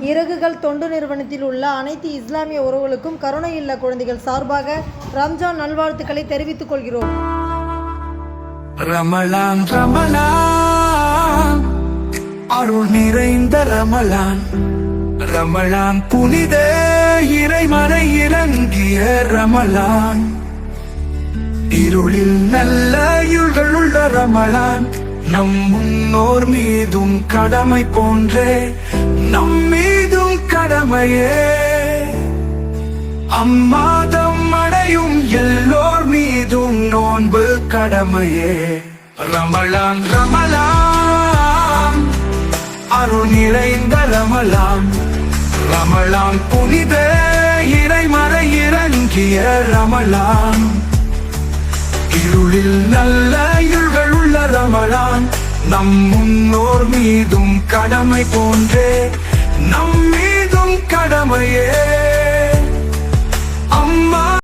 இறகுகள் தொண்டு நிறுவனத்தில் உள்ள அனைத்து இஸ்லாமிய உறவுகளுக்கும் கருணை இல்ல குழந்தைகள் சார்பாக ரம்ஜான் நல்வாழ்த்துக்களை தெரிவித்துக் கொள்கிறோம். ரமலான் ரமலான் அருள் நிறைந்த ரமலான். ரமலான் புனித இறைமறை இறங்கிய ரமலான். இருளில் நல்ல இருள்கள் உள்ள ரமலான். நம் முன்னோர் மீதும் கடமை போன்றே நம் கடமையே. அம்மாதம் அடையும் எல்லோர் மீதும் நோன்பு கடமையே. ரமலான் ரமலான். அருள் நிறைந்த ரமலான் ரமலான் புனித இறைமறை இறங்கிய ரமலான். இருளில் நல்ல இருள்கள் உள்ள ரமலான். நம் முன்னோர் மீதும் கடமை போன்றே நம் மீதும் கடமையே